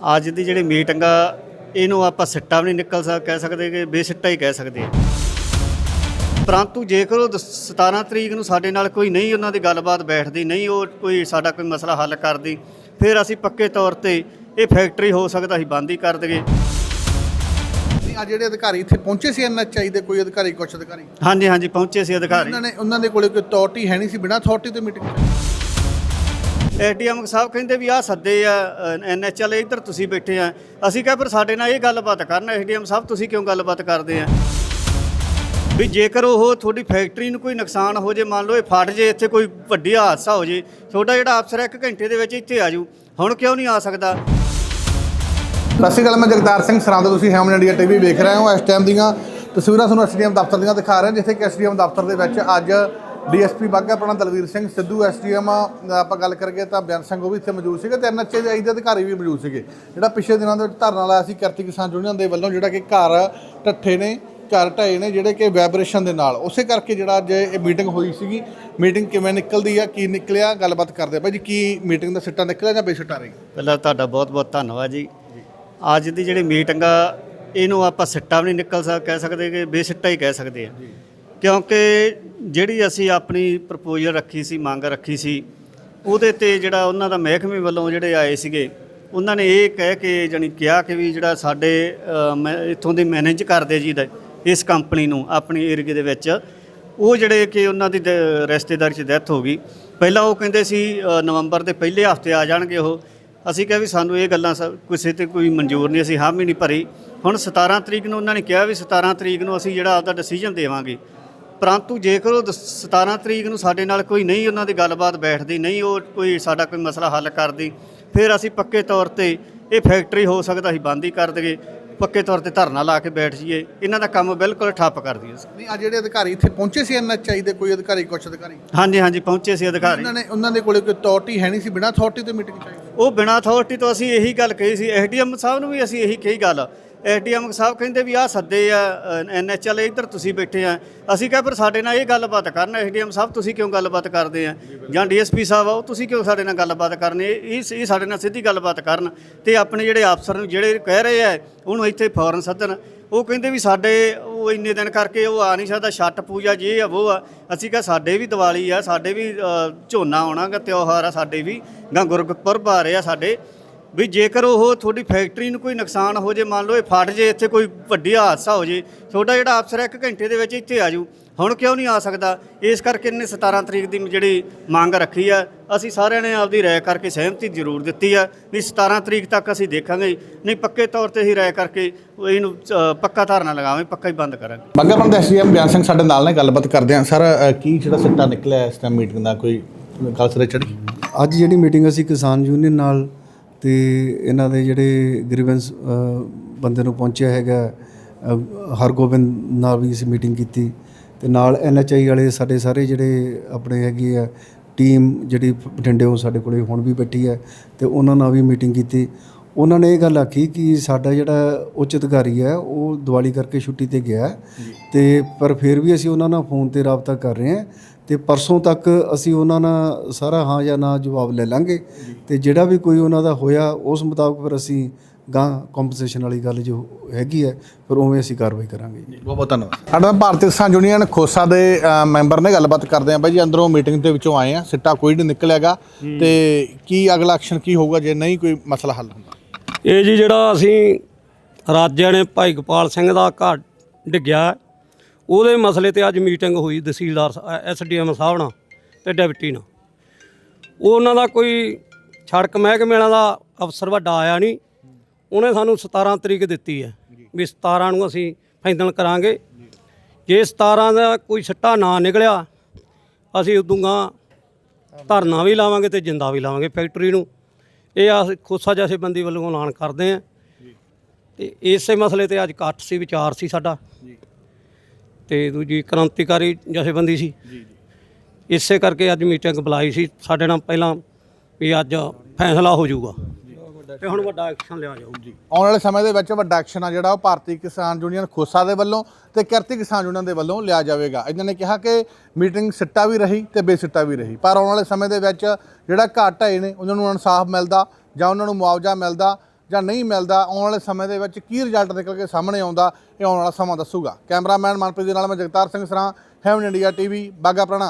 ਅੱਜ ਦੀ ਜਿਹੜੀ ਮੀਟਿੰਗ ਆ ਇਹਨੂੰ ਆਪਾਂ ਸਿੱਟਾ ਵੀ ਨਹੀਂ ਨਿਕਲ ਸਕ ਕਹਿ ਸਕਦੇ ਕਿ ਬੇਸਿੱਟਾ ਹੀ ਕਹਿ ਸਕਦੇ ਆ। ਪਰੰਤੂ ਜੇਕਰ ਉਹ ਦਸ- 17 ਤਰੀਕ ਨੂੰ ਸਾਡੇ ਨਾਲ ਕੋਈ ਨਹੀਂ ਉਹਨਾਂ ਦੀ ਗੱਲਬਾਤ ਬੈਠਦੀ ਨਹੀਂ ਉਹ ਕੋਈ ਸਾਡਾ ਕੋਈ ਮਸਲਾ ਹੱਲ ਕਰਦੀ ਫਿਰ ਅਸੀਂ ਪੱਕੇ ਤੌਰ ਤੇ ਇਹ ਫੈਕਟਰੀ ਹੋ ਸਕਦਾ ਅਸੀਂ ਬੰਦ ਹੀ ਕਰ ਦਈਏ ਆ ਜਿਹੜੇ ਅਧਿਕਾਰੀ ਇੱਥੇ ਪਹੁੰਚੇ ਸੀ ਐਨਐਚਆਈ ਦੇ ਕੋਈ ਅਧਿਕਾਰੀ ਕੁਛ ਅਧਿਕਾਰੀ? ਹਾਂਜੀ ਹਾਂਜੀ ਪਹੁੰਚੇ ਸੀ ਅਧਿਕਾਰੀ। ਉਹਨਾਂ ਨੇ ਉਹਨਾਂ ਦੇ ਕੋਲੇ ਕੋਈ ਅਥਾਰਟੀ ਹੈ ਨਹੀਂ ਸੀ ਬਿਨਾਂ ਅਥਾਰਟੀ ਤੋਂ ਮੀਟਿੰਗ ਐਡੀਐਮ ਸਾਹਿਬ ਕਹਿੰਦੇ ਵੀ ਆ ਸੱਦੇ ਆ ਐਨਐਚਐਲ ਇੱਧਰ ਤੁਸੀਂ ਬੈਠੇ ਆ। ਅਸੀਂ ਕਿਹਾ ਫਿਰ ਸਾਡੇ ਨਾਲ ਇਹ ਗੱਲਬਾਤ ਕਰਨ ਐਡੀਐਮ ਸਾਹਿਬ ਤੁਸੀਂ ਕਿਉਂ ਗੱਲਬਾਤ ਕਰਦੇ ਆ? ਵੀ ਜੇਕਰ ਉਹ ਤੁਹਾਡੀ ਫੈਕਟਰੀ ਨੂੰ ਕੋਈ ਨੁਕਸਾਨ ਹੋ ਜੇ, ਮੰਨ ਲਓ ਇਹ ਫਟ ਜੇ, ਇੱਥੇ ਕੋਈ ਵੱਡੀ ਹਾਦਸਾ ਹੋ ਜੇ, ਤੁਹਾਡਾ ਜਿਹੜਾ ਅਫਸਰ ਹੈ ਇੱਕ ਘੰਟੇ ਦੇ ਵਿੱਚ ਇੱਥੇ ਆ ਜੂ ਹੁਣ ਕਿਉਂ ਨਹੀਂ ਆ ਸਕਦਾ? ਸਤਿ ਸ਼੍ਰੀ ਅਕਾਲ, ਮੈਂ ਜਗਤਾਰ ਸਿੰਘ ਸਰਾਂਦ, ਤੁਸੀਂ ਹੈਮਨ ਇੰਡੀਆ ਟੀਵੀ ਵੇਖ ਰਹੇ ਹੋ, ਇਸ ਟਾਈਮ ਦੀਆਂ ਤਸਵੀਰਾਂ ਤੁਹਾਨੂੰ ਐਸਡੀਐਮ ਦਫ਼ਤਰ ਦੀਆਂ ਦਿਖਾ ਰਹੇ ਜਿੱਥੇ ਕਿ ਐਸਡੀਐਮ ਦਫ਼ਤਰ ਦੇ ਵਿੱਚ ਅੱਜ ਡੀਐਸਪੀ ਬਾਘਾਪੁਰਾਣਾ ਦਲਵੀਰ ਸਿੰਘ ਸਿੱਧੂ ਐਸਡੀਐਮ ਆਪਾਂ ਗੱਲ ਕਰੀਏ ਤਾਂ ਬਿਆਨ ਸਿੰਘ ਉਹ ਵੀ ਇੱਥੇ ਮੌਜੂਦ ਸੀਗੇ ਤੇ ਐਨਐਚਏ ਦੇ ਆਈ ਦੇ ਅਧਿਕਾਰੀ ਵੀ ਮੌਜੂਦ ਸੀਗੇ। ਜਿਹੜਾ ਪਿਛਲੇ ਦਿਨਾਂ ਦੇ ਵਿੱਚ ਧਰਨਾ ਲਾਇਆ ਸੀ ਕਿਰਤੀ ਕਿਸਾਨ ਯੂਨੀਅਨ ਦੇ ਵੱਲੋਂ ਜਿਹੜਾ ਕਿ ਘਰ ਟੱਠੇ ਨੇ ਘਰ ਢਾਏ ਨੇ ਜਿਹੜੇ ਕਿ ਵਾਈਬ੍ਰੇਸ਼ਨ ਦੇ ਨਾਲ। ਉਸੇ ਕਰਕੇ ਜਿਹੜਾ ਅੱਜ ਇਹ ਮੀਟਿੰਗ ਹੋਈ ਸੀਗੀ। ਮੀਟਿੰਗ ਕਿਵੇਂ ਨਿਕਲਦੀ ਆ ਕੀ ਨਿਕਲਿਆ ਗੱਲਬਾਤ ਕਰਦੇ ਭਾਈ ਜੀ ਕੀ ਮੀਟਿੰਗ ਦਾ ਸਿੱਟਾ ਨਿਕਲਿਆ ਜਾਂ ਬੇਸਿੱਟਾ ਰਹੀ? ਪਹਿਲਾਂ ਤੁਹਾਡਾ ਬਹੁਤ ਬਹੁਤ ਧੰਨਵਾਦ ਜੀ। ਅੱਜ ਦੀ ਜਿਹੜੀ ਮੀਟਿੰਗ ਆ ਇਹਨੂੰ ਆਪਾਂ ਸਿੱਟਾ ਵੀ ਨਹੀਂ ਨਿਕਲ ਸਕ ਕਹਿ ਸਕਦੇ ਕਿ ਬੇਸਿੱਟਾ ਹੀ ਕਹਿ ਸਕਦੇ ਆ। ਕਿਉਂਕਿ ਜਿਹੜੀ ਅਸੀਂ ਆਪਣੀ ਪ੍ਰਪੋਜ਼ਲ ਰੱਖੀ ਸੀ ਮੰਗ ਰੱਖੀ ਸੀ ਉਹਦੇ ਤੇ ਜਿਹੜਾ ਉਹਨਾਂ ਦਾ ਮਹਿਕਮੇ ਵੱਲੋਂ ਜਿਹੜੇ ਆਏ ਸੀਗੇ ਉਹਨਾਂ ਨੇ ਇਹ ਕਹਿ ਕੇ ਜਾਣੀ ਕਿਹਾ ਕਿ ਵੀ ਜਿਹੜਾ ਸਾਡੇ ਅ, ਇੱਥੋਂ ਦੇ ਮੈਨੇਜ ਕਰਦੇ ਜੀ ਦਾ ਇਸ ਕੰਪਨੀ ਨੂੰ ਆਪਣੀ ਏਰੀਏ ਦੇ ਵਿੱਚ ਉਹ ਜਿਹੜੇ ਕਿ ਉਹਨਾਂ ਦੀ ਡ- ਰਿਸ਼ਤੇਦਾਰੀ 'ਚ ਡੈਥ ਹੋ ਗਈ। ਪਹਿਲਾਂ ਉਹ ਕਹਿੰਦੇ ਸੀ ਨਵੰਬਰ ਦੇ ਪਹਿਲੇ ਹਫ਼ਤੇ ਆ ਜਾਣਗੇ ਉਹ। ਅਸੀਂ ਕਿਹਾ ਵੀ ਸਾਨੂੰ ਇਹ ਗੱਲਾਂ ਸਭ ਕਿਸੇ ਤੇ ਕੋਈ ਮਨਜ਼ੂਰ ਨਹੀਂ ਅਸੀਂ ਹਾਮੀ ਨਹੀਂ ਭਰੀ। ਹੁਣ 17 ਤਰੀਕ ਨੂੰ ਉਹਨਾਂ ਨੇ ਕਿਹਾ ਵੀ 17 ਤਰੀਕ ਨੂੰ ਅਸੀਂ ਜਿਹੜਾ ਆਪਦਾ ਡਿਸੀਜਨ ਦੇਵਾਂਗੇ। ਪਰੰਤੂ ਜੇਕਰ ਉਹ ਦਸ- 17 ਤਰੀਕ ਨੂੰ ਸਾਡੇ ਨਾਲ ਕੋਈ ਨਹੀਂ ਉਹਨਾਂ ਦੀ ਗੱਲਬਾਤ ਬੈਠਦੀ ਨਹੀਂ ਉਹ ਕੋਈ ਸਾਡਾ ਕੋਈ ਮਸਲਾ ਹੱਲ ਕਰਦੀ ਫਿਰ ਅਸੀਂ ਪੱਕੇ ਤੌਰ ਤੇ ਇਹ ਫੈਕਟਰੀ ਹੋ ਸਕਦਾ ਅਸੀਂ ਬੰਦ ਹੀ ਕਰ ਦਈਏ ਪੱਕੇ ਤੌਰ ਤੇ ਧਰਨਾ ਲਾ ਕੇ ਬੈਠ ਜਾਈਏ ਇਹਨਾਂ ਦਾ ਕੰਮ ਬਿਲਕੁਲ ਠੱਪ ਕਰ ਦਈਏ ਨਹੀਂ ਆ ਜਿਹੜੇ ਅਧਿਕਾਰੀ ਇੱਥੇ ਪਹੁੰਚੇ ਸੀ ਐਨਐਚਆਈ ਦੇ ਕੋਈ ਅਧਿਕਾਰੀ ਕੁਛ ਅਧਿਕਾਰੀ? ਹਾਂਜੀ ਹਾਂਜੀ ਪਹੁੰਚੇ ਸੀ ਅਧਿਕਾਰੀ। ਉਹਨਾਂ ਨੇ ਉਹਨਾਂ ਦੇ ਕੋਲੇ ਕੋਈ ਅਥਾਰਟੀ ਹੈ ਨਹੀਂ ਸੀ ਬਿਨਾਂ ਅਥਾਰਟੀ ਤੋਂ ਮੀਟਿੰਗ ਚਾਹੀਦੀ ਉਹ ਬਿਨਾਂ ਅਥਾਰਟੀ ਤੋਂ ਅਸੀਂ ਇਹੀ ਗੱਲ ਕਹੀ ਸੀ ਐਸਡੀਐਮ ਸਾਹਿਬ ਨੂੰ ਵੀ ਅਸੀਂ ਇਹੀ ਕਹੀ ਗੱਲ ਐਸਡੀਐਮ ਸਾਹਿਬ ਕਹਿੰਦੇ ਵੀ ਆਹ ਸੱਦੇ ਆ ਐਨਐਚਐਲ ਇੱਧਰ ਤੁਸੀਂ ਬੈਠੇ ਆ। ਅਸੀਂ ਕਿਹਾ, ਫਿਰ ਸਾਡੇ ਨਾਲ ਇਹ ਗੱਲਬਾਤ ਕਰਨ ਐਸਡੀਐਮ ਸਾਹਿਬ ਤੁਸੀਂ ਕਿਉਂ ਗੱਲਬਾਤ ਕਰਦੇ ਆ? ਜਾਂ ਡੀਐਸਪੀ ਸਾਹਿਬ ਆ ਉਹ ਤੁਸੀਂ ਕਿਉਂ ਸਾਡੇ ਨਾਲ ਗੱਲਬਾਤ ਕਰਨੀ? ਇਹ ਇਹ ਸਾਡੇ ਨਾਲ ਸਿੱਧੀ ਗੱਲਬਾਤ ਕਰਨ ਤੇ ਆਪਣੇ ਜਿਹੜੇ ਅਫਸਰ ਨੂੰ, ਜਿਹੜੇ ਕਹਿ ਰਹੇ ਆ, ਉਹਨੂੰ ਇੱਥੇ ਫੌਰਨ ਸੱਦਣ। ਉਹ ਕਹਿੰਦੇ ਵੀ ਸਾਡੇ, ਉਹ ਇੰਨੇ ਦਿਨ ਕਰਕੇ ਉਹ ਆ ਨਹੀਂ ਸਕਦਾ ਛੱਟ ਪੂਜਾ ਜੇ ਆ ਉਹ ਆ। ਅਸੀਂ ਕਿਹਾ, ਸਾਡੇ ਵੀ ਦੀਵਾਲੀ ਆ, ਸਾਡੇ ਵੀ ਝੋਨਾ ਆਉਣਾ ਗਾ ਤਿਉਹਾਰ ਆ, ਸਾਡੇ ਵੀ, ਗਾਂ ਗੁਰਪੁਰਬ ਆ ਰਹੇ ਆ ਸਾਡੇ। ਵੀ ਜੇਕਰ ਉਹ ਤੁਹਾਡੀ ਫੈਕਟਰੀ ਨੂੰ ਕੋਈ ਨੁਕਸਾਨ ਹੋ ਜੇ ਮੰਨ ਲਓ ਇਹ ਫਟ ਜੇ ਇੱਥੇ ਕੋਈ ਵੱਡੀ ਹਾਦਸਾ ਹੋ ਜੇ ਤੁਹਾਡਾ ਜਿਹੜਾ ਅਫਸਰ ਹੈ ਇੱਕ ਘੰਟੇ ਦੇ ਵਿੱਚ ਇੱਥੇ ਆ ਜੂ ਹੁਣ ਕਿਉਂ ਨਹੀਂ ਆ ਸਕਦਾ? ਇਸ ਕਰਕੇ ਇਹਨੇ 17 ਤਰੀਕ ਦੀ ਜਿਹੜੀ ਮੰਗ ਰੱਖੀ ਆ ਅਸੀਂ ਸਾਰਿਆਂ ਨੇ ਆਪਦੀ ਰਾਏ ਕਰਕੇ ਸਹਿਮਤੀ ਜ਼ਰੂਰ ਦਿੱਤੀ ਆ ਵੀ 17 ਤਰੀਕ ਤੱਕ ਅਸੀਂ ਦੇਖਾਂਗੇ। ਨਹੀਂ ਪੱਕੇ ਤੌਰ ਤੇ ਹੀ ਰਾਏ ਕਰਕੇ ਉਹ ਇਹਨੂੰ ਪੱਕਾ ਧਾਰਨਾ ਲਗਾਵਾਂਗੇ ਪੱਕਾ ਹੀ ਬੰਦ ਕਰਾਂਗੇ। ਬਾਘਾਪੁਰਾਣਾ ਦੇ ਐਸਡੀਐਮ ਬਿਆਨ ਸਿੰਘ ਸਾਡੇ ਨਾਲ ਨੇ ਗੱਲਬਾਤ ਕਰਦੇ ਆ ਸਰ ਕੀ ਜਿਹੜਾ ਸਿੱਟਾ ਨਿਕਲਿਆ ਇਸ ਟਾਈਮ ਮੀਟਿੰਗ ਦਾ? ਕੋਈ ਗੱਲ ਸਿਰੇ ਚੜੀ ਅੱਜ ਜਿਹੜੀ ਮੀਟਿੰਗ ਅਸੀਂ ਕਿਸਾਨ ਯੂਨੀਅਨ ਨਾਲ ਤੇ ਇਹਨਾਂ ਦੇ ਜਿਹੜੇ ਗ੍ਰੀਵੈਂਸ ਬੰਦੇ ਨੂੰ ਪਹੁੰਚਿਆ ਹੈਗਾ ਹਰਗੋਬਿੰਦ ਨਾਲ ਵੀ ਅਸੀਂ ਮੀਟਿੰਗ ਕੀਤੀ ਤੇ ਨਾਲ ਐਨਐਚਆਈ ਵਾਲੇ ਸਾਡੇ ਸਾਰੇ ਜਿਹੜੇ ਆਪਣੇ ਹੈਗੇ ਆ ਟੀਮ ਜਿਹੜੀ ਬਠਿੰਡੇੋਂ ਸਾਡੇ ਕੋਲੇ ਹੁਣ ਵੀ ਬੈਠੀ ਹੈ ਤੇ ਉਹਨਾਂ ਨਾਲ ਵੀ ਮੀਟਿੰਗ ਕੀਤੀ। ਉਹਨਾਂ ਨੇ ਇਹ ਗੱਲ ਆਖੀ ਕਿ ਸਾਡਾ ਜਿਹੜਾ ਉੱਚ ਅਧਿਕਾਰੀ ਹੈ ਉਹ ਦੀਵਾਲੀ ਕਰਕੇ ਛੁੱਟੀ ਤੇ ਗਿਆ ਤੇ ਪਰ ਫਿਰ ਵੀ ਅਸੀਂ ਉਹਨਾਂ ਨਾਲ ਫੋਨ ਤੇ ਰਾਬਤਾ ਕਰ ਰਹੇ ਹਾਂ ਤੇ ਪਰਸੋਂ ਤੱਕ ਅਸੀਂ ਉਹਨਾਂ ਨਾਲ ਸਾਰਾ ਹਾਂ ਜਾਂ ਨਾ ਜਵਾਬ ਲੈ ਲਾਂਗੇ। ਤੇ ਜਿਹੜਾ ਵੀ ਕੋਈ ਉਹਨਾਂ ਦਾ ਹੋਇਆ ਉਸ ਮੁਤਾਬਕ ਫਿਰ ਅਸੀਂ ਗਾਂ ਕੰਪਨਸੇਸ਼ਨ ਵਾਲੀ ਗੱਲ ਜੋ ਹੈਗੀ ਹੈ ਫਿਰ ਉਵੇਂ ਅਸੀਂ ਕਾਰਵਾਈ ਕਰਾਂਗੇ ਜੀ। ਬਹੁਤ ਬਹੁਤ ਧੰਨਵਾਦ। ਸਾਡਾ ਭਾਰਤੀ ਕਿਸਾਨ ਯੂਨੀਅਨ ਖੋਸਾ ਦੇ ਮੈਂਬਰ ਨੇ ਗੱਲਬਾਤ ਕਰਦੇ ਆ ਬਾਈ ਜੀ ਅੰਦਰੋਂ ਮੀਟਿੰਗ ਦੇ ਵਿੱਚੋਂ ਆਏ ਆ ਸਿੱਟਾ ਕੋਈ ਨਹੀਂ ਨਿਕਲਿਆਗਾ ਤੇ ਕੀ ਅਗਲਾ ਐਕਸ਼ਨ ਕੀ ਹੋਊਗਾ ਜੇ ਨਹੀਂ ਕੋਈ ਮਸਲਾ ਹੱਲ ਹੁੰਦਾ? ਇਹ ਜੀ ਜਿਹੜਾ ਅਸੀਂ ਰਾਜਿਆਂ ਨੇ ਭਾਈ ਗੋਪਾਲ ਸਿੰਘ ਦਾ ਘਰ ਡਿੱਗਿਆ ਉਹਦੇ ਮਸਲੇ ਤੇ ਅੱਜ ਮੀਟਿੰਗ ਹੋਈ ਤਹਿਸੀਲਦਾਰ ਐਸਡੀਐਮ ਸਾਹਿਬ ਨਾਲ ਤੇ ਡਿਪਟੀ ਨਾਲ। ਉਹਨਾਂ ਦਾ ਕੋਈ ਸੜਕ ਮਹਿਕਮੇ ਵਾਲਾ ਦਾ ਅਫਸਰ ਵੱਡਾ ਆਇਆ ਨਹੀਂ। ਉਹਨੇ ਸਾਨੂੰ 17 ਤਰੀਕ ਦਿੱਤੀ ਹੈ ਵੀ 17 ਨੂੰ ਅਸੀਂ ਫਾਈਨਲ ਕਰਾਂਗੇ। ਜੇ 17 ਦਾ ਕੋਈ ਸੱਟਾ ਨਾ ਨਿਕਲਿਆ, ਅਸੀਂ ਉਦੋਂ ਧਰਨਾ ਵੀ ਲਾਵਾਂਗੇ ਤੇ ਜਿੰਦਾ ਵੀ ਲਾਵਾਂਗੇ ਫੈਕਟਰੀ ਨੂੰ। ਇਹ ਆ ਖੋਸਾ ਜਥੇਬੰਦੀ ਵੱਲੋਂ ਐਲਾਨ ਕਰਦੇ ਆ। ਤੇ ਇਸੇ ਮਸਲੇ ਤੇ ਅੱਜ ਇਕੱਠ ਸੀ, ਵਿਚਾਰ ਸੀ ਸਾਡਾ। ਤੇ ਦੂਜੀ ਕ੍ਰਾਂਤੀਕਾਰੀ ਜਥੇਬੰਦੀ ਸੀ। ਇਸੇ ਕਰਕੇ ਅੱਜ ਮੀਟਿੰਗ ਬੁਲਾਈ ਸੀ। ਸਾਡੇ ਨਾਲ ਪਹਿਲਾਂ ਵੀ ਅੱਜ ਫੈਸਲਾ ਹੋ ਜਾਊਗਾ। ਤੇ ਹੁਣ ਵੱਡਾ ਐਕਸ਼ਨ ਲਿਆ ਜਾਊ। ਜੀ। ਆਉਣ ਵਾਲੇ ਸਮੇਂ ਦੇ ਵਿੱਚ ਵੱਡਾ ਐਕਸ਼ਨ ਆ ਜਿਹੜਾ ਉਹ ਭਾਰਤੀ ਕਿਸਾਨ ਯੂਨੀਅਨ ਖੋਸਾ ਦੇ ਵੱਲੋਂ ਤੇ ਕਿਰਤੀ ਕਿਸਾਨ ਯੂਨੀਅਨ ਦੇ ਵੱਲੋਂ ਲਿਆ ਜਾਵੇਗਾ। ਇਹਨਾਂ ਨੇ ਕਿਹਾ ਕਿ ਮੀਟਿੰਗ ਸਿੱਟਾ ਵੀ ਰਹੀ ਤੇ ਬੇਸਿੱਟਾ ਵੀ ਰਹੀ। ਪਰ ਆਉਣ ਵਾਲੇ ਸਮੇਂ ਦੇ ਵਿੱਚ ਜਿਹੜਾ ਘਾਟ ਹੈ ਨੇ ਉਹਨਾਂ ਨੂੰ ਇਨਸਾਫ ਮਿਲਦਾ ਜਾਂ ਉਹਨਾਂ ਨੂੰ ਮੁਆਵਜ਼ਾ ਮਿਲਦਾ ਜਾਂ ਨਹੀਂ ਮਿਲਦਾ, ਆਉਣ ਵਾਲੇ ਸਮੇਂ ਦੇ ਵਿੱਚ ਕੀ ਰਿਜ਼ਲਟ ਨਿਕਲ ਕੇ ਸਾਹਮਣੇ ਆਉਂਦਾ, ਇਹ ਆਉਣ ਵਾਲਾ ਸਮਾਂ ਦੱਸੂਗਾ। ਕੈਮਰਾਮੈਨ ਮਨਪ੍ਰੀਤ ਦੇ ਨਾਲ ਮੈਂ ਜਗਤਾਰ ਸਿੰਘ ਸਰਾਂ ਹੈਵਨ ਇੰਡੀਆ ਟੀਵੀ ਬਾਗਾ ਪ੍ਰਣਾ।